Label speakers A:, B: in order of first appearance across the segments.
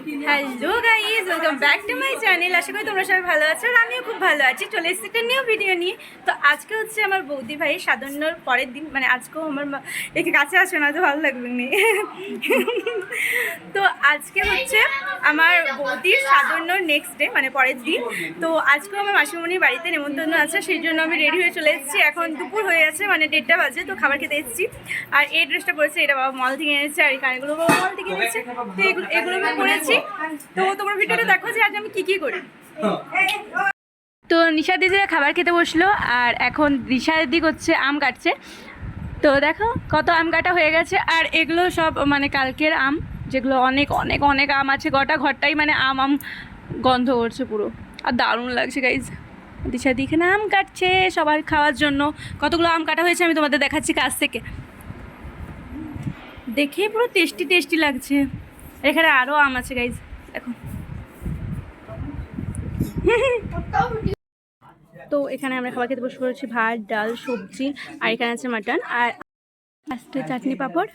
A: Hello guys welcome back to my channel আশা করি তোমরা সবাই ভালো আছো আর আমিও খুব ভালো আছি। চলে এসেছি একটা নিউ ভিডিও নিয়ে। তো আজকে হচ্ছে আমার বৌদি ভাই সাধারণর পরের দিন মানে আজকেও আমার একে কাছে আসে না, তো ভালো লাগবে নি। তো আজকে হচ্ছে আমার বৌদির সাধারণর নেক্সট ডে মানে পরের দিন। তো আজকেও আমার মাসিমণির বাড়িতে নেমন্তন্ন আছে, সেই জন্য আমি রেডি হয়ে চলে এসেছি। এখন দুপুর হয়ে আছে মানে দেড়টা বাজে, তো খাবার খেতে এসেছি। আর এই ড্রেসটা পরেছে, এটা বাবা মল থেকে এনেছে, আর এই কানেগুলো বাবা মল থেকে এনেছে। তো এগুলো এগুলো আমি পরেছি। তো তোমার ভিডিওটা দেখো যে আজ আমি কী কী করি। তো নিশা দিদিরা খাবার খেতে বসল, আর এখন দিশা দিক হচ্ছে আম কাটছে। তো দেখো কত আম কাটা হয়ে গেছে, আর এগুলো সব মানে কালকের আম, যেগুলো অনেক অনেক অনেক আম আছে, গোটা ঘরটাই মানে আম আম গন্ধ করছে পুরো। আর দারুণ লাগছে গাইজ দিশা দি এখানে আম কাটছে সবার খাওয়ার জন্য। কতগুলো আম কাটা হয়েছে আমি তোমাদের দেখাচ্ছি কাছ থেকে। দেখে পুরো টেস্টি টেস্টি লাগছে। এখানে আরও আম আছে গাইজ দেখো। তো এখানে আমরা খাবার খেতে বসে পড়েছি ভাত ডাল সবজি আর এখানে আছে মাটন। আর আস্তে চাটনি পাপড়।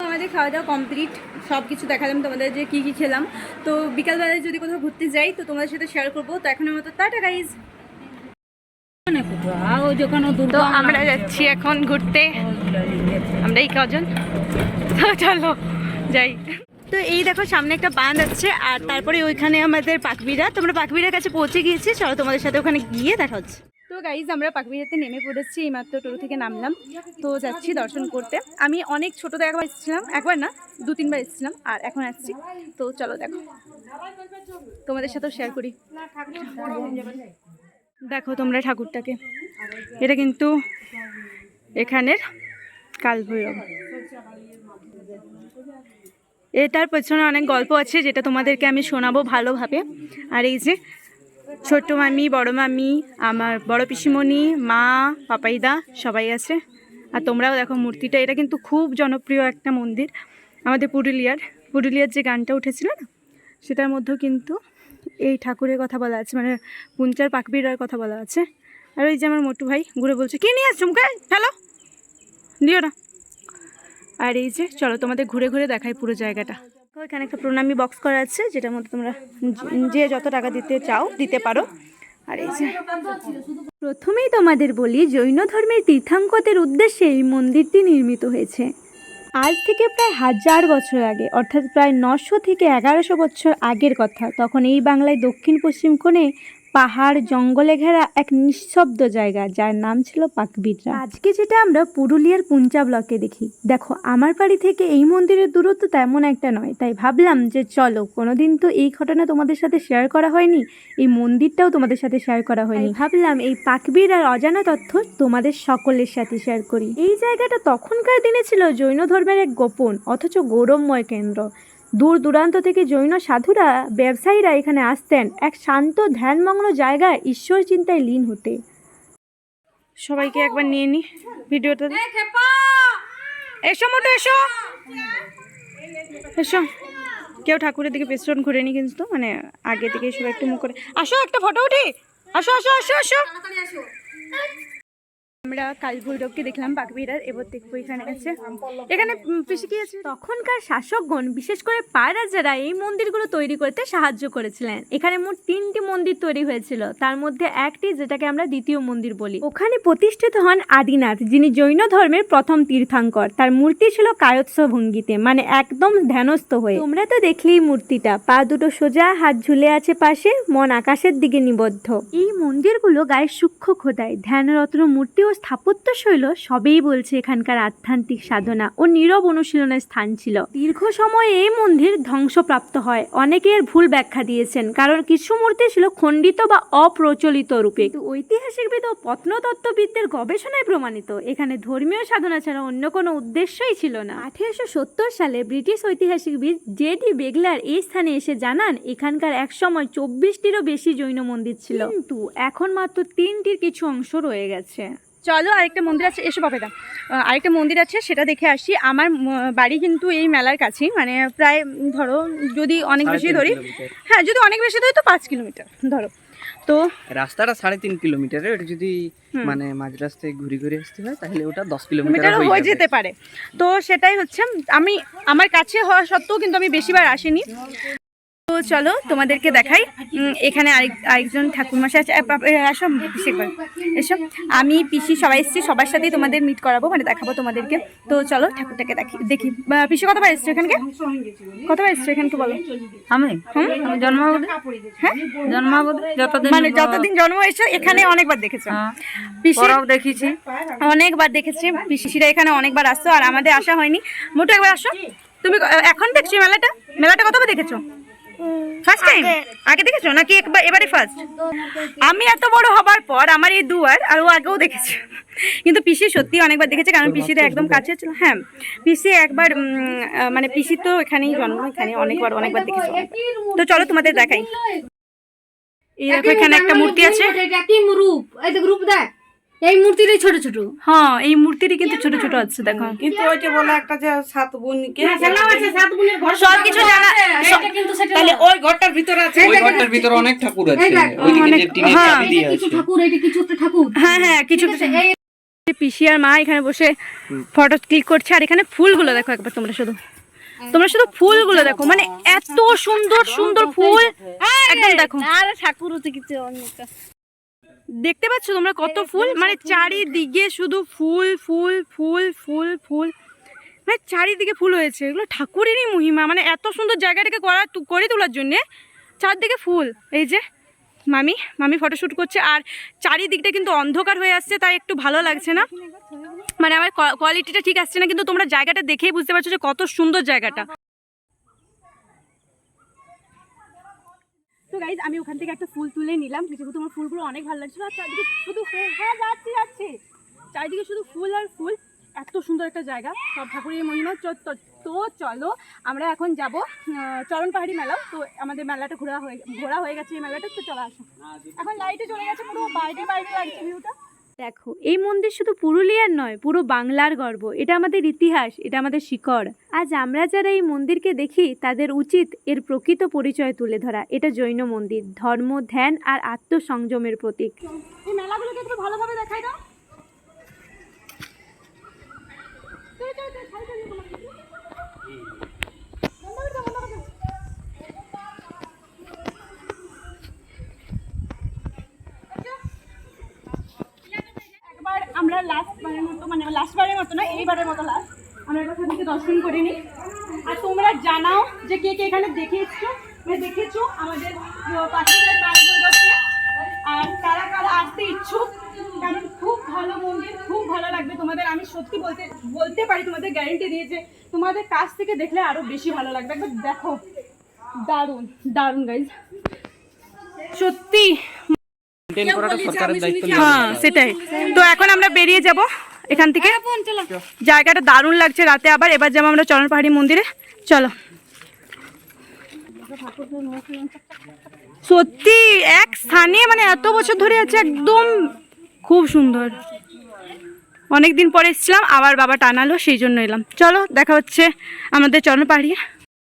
A: আমাদের খাওয়া দাওয়া কমপ্লিট সব কিছু দেখালাম তোমাদের যে কী কী খেলাম। তো বিকালবেলায় যদি কোথাও ঘুরতে যাই তো তোমাদের সাথে শেয়ার করব। তো এখনের মতো টাটা গাইজ তো আমরা যাচ্ছি এখন ঘুরতে। আমরা এই কজন? তো চলো যাই। তো এই দেখো সামনে একটা বাঁধ আছে আর তারপরে ওইখানে আমাদের পাকবিরা। তোমরা পাকবিরার কাছে পৌঁছে গিয়েছি চলো তোমাদের সাথে ওখানে গিয়ে দেখা হচ্ছে। তো গাইজ আমরা পাকবিরাতে নেমে পড়েছি এইমাত্র টোটো থেকে নামলাম। তো যাচ্ছি দর্শন করতে। আমি অনেক ছোটোতে একবার এসেছিলাম একবার না দু তিনবার এসেছিলাম আর এখন আসছি। তো চলো দেখো। তোমাদের সাথেও শেয়ার করি। দেখো তোমরা ঠাকুরটাকে। এটা কিন্তু এখানের কালভৈরব। এটার পেছনে অনেক গল্প আছে যেটা তোমাদেরকে আমি শোনাবো ভালোভাবে। আর এই যে ছোট্ট মামি, বড় মামি, আমার বড় পিসিমণি, মা, পাপাইদা সবাই আছে। আর তোমরাও দেখো মূর্তিটা, এটা কিন্তু খুব জনপ্রিয় একটা মন্দির আমাদের পুরুলিয়ার। পুরুলিয়ার যে গানটা উঠেছিল না, সেটার মধ্যেও কিন্তু এই ঠাকুরের কথা বলা আছে মানে পুঞ্চার পাকবিরার কথা বলা আছে। আর ওই যে আমার মোটু ভাই ঘুরে বলছে, কে নিয়ে আসছো হ্যালো দিও না। আর এই যে, চলো তোমাদের ঘুরে ঘুরে দেখাই পুরো জায়গাটা। এখানে একটা প্রণামী বক্স করা আছে, যেটার মধ্যে তোমরা যে যত টাকা দিতে চাও, দিতে পারো। আর এই যে, প্রথমেই তোমাদের বলি, জৈন ধর্মের তীর্থাঙ্কদের উদ্দেশ্যে এই মন্দিরটি নির্মিত হয়েছে। আজ থেকে প্রায় হাজার বছর আগে, অর্থাৎ প্রায় নশো থেকে এগারোশো বছর আগের কথা, তখন এই বাংলায় দক্ষিণ পশ্চিম কোণে পাহাড় জঙ্গলে ঘেরা এক নিঃশব্দ জায়গা যার নাম ছিল পাকবিররা। আজকে যেটা আমরা পুরুলিয়ার পুঞ্চা ব্লকে দেখি। দেখো আমার বাড়ি থেকে এই মন্দিরের দূরত্ব তেমন একটা নয়। তাই ভাবলাম যে চলো কোনোদিন তো এই ঘটনা তোমাদের সাথে শেয়ার করা হয়নি এই মন্দিরটাও তোমাদের সাথে শেয়ার করা হয়নি। ভাবলাম এই পাকবির আর অজানা তথ্য তোমাদের সকলের সাথে শেয়ার করি। এই জায়গাটা তখনকার দিনে ছিল জৈন ধর্মের এক গোপন অথচ গৌরবময় কেন্দ্র। দূর দূরান্ত থেকে জৈন সাধুরা ব্যবসায়ীরা এখানে আসতেন এক শান্ত ধ্যানমগ্ন জায়গায় ঈশ্বর চিন্তায় লীন হতে। সবাইকে একবার নিয়ে নি ভিডিওটা। এসো মোটো এসো! এসো। কেউ ঠাকুরের দিকে পেছন ঘুরে নি কিন্তু মানে আগে থেকে সবাই একটু মুখ করে আসো একটা ফটো উঠি। আসো আসো আসো আসো। আমরা কাল ভৈরবকে দেখলাম বাগবিরার এবার দেখব এখানে আছে। এখানে পিসি কি আছে? তখনকার শাসকগণ, বিশেষ করে পায় রাজারা এই মন্দিরগুলো তৈরি করতে সাহায্য করেছিলেন। এখানে মোট তিনটি মন্দির তৈরি হয়েছিল। তার মধ্যে একটি, যেটাকে আমরা দ্বিতীয় মন্দির বলি। ওখানে প্রতিষ্ঠিত হন আদিনাথ, যিনি জৈন ধর্মের প্রথম তীর্থাঙ্কর। তার মূর্তি ছিল কায়ৎস ভঙ্গিতে মানে একদম ধ্যানস্থ হয়ে। তোমরা তো দেখলেই মূর্তিটা। পা দুটো সোজা, হাত ঝুলে আছে পাশে, মন আকাশের দিকে নিবদ্ধ। এই মন্দিরগুলো গায়ের সূক্ষ্ম খোদায় ধ্যানরত্ন মূর্তি ও স্থাপত্য শৈল সবেই বলছে এখানকার আধ্যাত্মিক সাধনা ও নীরব অনুশীলনের স্থান ছিল। দীর্ঘ সময় এই মন্দির ধ্বংসপ্রাপ্ত হয়। অনেকে এর ভুল ব্যাখ্যা দিয়েছেন, কারণ কিছু মূর্তি ছিল খণ্ডিত বা অপ্রচলিত রূপে। ঐতিহাসিকবিদ ও প্রত্নতত্ত্ববিদদের গবেষণায় প্রমাণিত, এখানে ধর্মীয় সাধনা ছাড়া অন্য কোনো উদ্দেশ্যই ছিল না। আঠেরোশো সত্তর সালে ব্রিটিশ ঐতিহাসিকবিদ জে ডি বেগলার এই স্থানে এসে জানান, এখানকার একসময় চব্বিশটিরও বেশি জৈন মন্দির ছিল। কিন্তু এখন মাত্র তিনটির কিছু অংশ রয়ে গেছে। চলো আরেকটা মন্দির আছে এসো বাপেদা। আরেকটা মন্দির আছে সেটা দেখে আসি। আমার বাড়ি কিন্তু এই মেলার কাছেই মানে প্রায় ধরো যদি অনেক বেশি ধরি হ্যাঁ যদি অনেক বেশি ধরি তো পাঁচ কিলোমিটার ধরো। তো
B: রাস্তাটা সাড়ে তিন কিলোমিটারের এটা যদি মানে মাঝ রাস্তায় ঘুরে ঘুরে আসতে হয় তাহলে ওটা দশ কিলোমিটার
A: কিলোমিটার হয়ে যেতে পারে। তো সেটাই হচ্ছে আমি আমার কাছে হওয়া সত্ত্বেও কিন্তু আমি বেশিবার আসিনি। চলো তোমাদেরকে দেখাই। এখানে আরেক আরেকজন ঠাকুরমশাই আছে। এ, বাপ, আসো পিসি একবার। এসো। আমি পিসি সবাই এসেছি সবার সাথেই তোমাদের মিট করাবো মানে দেখাবো তোমাদেরকে। তো চলো ঠাকুরটাকে দেখি দেখি। পিসি কতবার এসছো এখানকে? কতবার এসছো এখানকে বলো।
C: আমি? জন্মাবধি?
A: হ্যাঁ?
C: যতদিন
A: মানে যতদিন জন্ম হয়েছে এখানে অনেকবার দেখেছ।
C: হ্যাঁ,
A: পিসি?
C: দেখেছি।
A: অনেকবার দেখেছি। পিসিরা এখানে অনেকবার আসছো আর আমাদের আসা হয়নি। মোটো একবার আসো। তুমি এখন দেখছি মেলাটা? মেলাটা কতবার দেখেছ? ফার্স্ট টাইম আগে। দেখেছ? নাকি একবার এবারে ফার্স্ট আমি এত বড় হবার পর আমার এই দুয়ার আর ও আগেও দেখেছে। কিন্তু পিসি সত্যি অনেকবার দেখেছে কারণ পিসিটা একদম কাছে ছিল। হ্যাঁ পিসি একবার মানে পিসি তো এখানেই জন্ম এখানে অনেকবার অনেকবার দেখেছে। তো চলো তোমাদের দেখাই। এই দেখো এখানে একটা মূর্তি আছে।
D: রূপ? রূপ দেখ। এই মূর্তিটাই ছোট ছোট।
A: হ্যাঁ এই মূর্তিটি কিন্তু ছোট ছোট আছে দেখো।
E: কিন্তু ওই যে বলে একটা যে সাত বোনকে
D: সাত গুণের ঘর
A: সব কিছু জানা
D: এটা কিন্তু সেটা
E: তাহলে ওই ঘরটার ভিতরে আছে।
B: ওই ঘরটার ভিতরে অনেক ঠাকুর আছে।
D: এই দেখ,
B: ওইদিকে যে
A: অনেক-
B: টিনের
A: হ্যাঁ।
B: চাবি দিয়ে
D: কিছু
B: আছে।
D: ঠাকুর এটা কিছু একটা ঠাকুর।
A: হ্যাঁ হ্যাঁ কিছু কিছু পিসি আর মা এখানে বসে ফটো ক্লিক করছে আর এখানে ফুলগুলো দেখো একবার তোমরা শুধু। তোমরা শুধু ফুলগুলো দেখো মানে এত সুন্দর সুন্দর ফুল। একদম। দেখো।
D: আর ঠাকুর হচ্ছে কিছু
A: দেখতে পাচ্ছ তোমরা কত ফুল? মানে চারিদিকে শুধু ফুল ফুল ফুল ফুল ফুল। মানে চারিদিকে ফুল হয়েছে। এগুলো ঠাকুরেরই মহিমা। মানে এত সুন্দর জায়গাটাকে করা করে তোলার জন্যে চারদিকে ফুল। এই যে মামি মামি ফটোশ্যুট করছে। আর চারিদিকটা কিন্তু অন্ধকার হয়ে আসছে তাই একটু ভালো লাগছে না। মানে আমার কোয়ালিটিটা ঠিক আসছে না কিন্তু তোমরা জায়গাটা দেখেই বুঝতে পারছ যে কত সুন্দর জায়গাটা। গাইজ আমি ওখান থেকে একটা ফুল তুলে নিলাম। যেহেতু তোমার ফুলগুলো অনেক ভালো লাগছিল। আর চারিদিকে শুধু হ্যাঁ যাচ্ছে যাচ্ছে। চারিদিকে শুধু ফুল আর ফুল। এত সুন্দর একটা জায়গা। সব ঠাকুরের মহিমা। তো চলো, আমরা এখন যাব চরণ পাহাড়ি মেলা। তো আমাদের মেলাটা ঘোরা হয়ে ঘোরা হয়ে গেছে এই মেলাটা। তো চলে আসো। এখন লাইটে চলে গেছে পুরো বাইরে বাইরে লাগছে ভিউটা দেখো, এই মন্দির শুধু পুরুলিয়ার নয়, পুরো বাংলার গর্ব। এটা আমাদের ইতিহাস, এটা আমাদের শিকড়। আজ আমরা যারা এই মন্দিরকে দেখি, তাদের উচিত এর প্রকৃত পরিচয় তুলে ধরা। এটা জৈন মন্দির, ধর্ম, ধ্যান আর আত্মসংযমের প্রতীক। এই মেলাগুলোকে একটু ভালোভাবে দেখাই দাও একবার আমরা লাস্ট বারের মতো মানে লাস্ট বারের মতো না, এইবারের মতো লাস্ট। আমরা এবার থেকে দর্শন করে নিই। আর তোমরা জানাও যে কে কে এখানে দেখেছ মানে দেখেছ আমাদের আর কারা কারা আসতে ইচ্ছুক, কারণ খুব ভালো মন্দির, খুব ভালো লাগবে। তোমাদের আমি সত্যি বলতে বলতে পারি, তোমাদের গ্যারেন্টি দিয়ে যে তোমাদের কাছ থেকে দেখলে আরও বেশি ভালো লাগবে। একবার দেখো। দারুণ দারুণ গাইজ সত্যি। হ্যাঁ সেটাই। তো এখন আমরা বেরিয়ে যাব এখান থেকে। জায়গাটা দারুণ লাগছে রাতে আবার। এবার যাব আমরা চরণ পাহাড়ি মন্দিরে। চলো। সত্যি এক স্থানে মানে এত বছর ধরে আছে একদম খুব সুন্দর। অনেক দিন পরে এসেছিলাম আবার বাবা টানালো সেই জন্য এলাম। চলো দেখা হচ্ছে আমাদের চরণ পাহাড়ি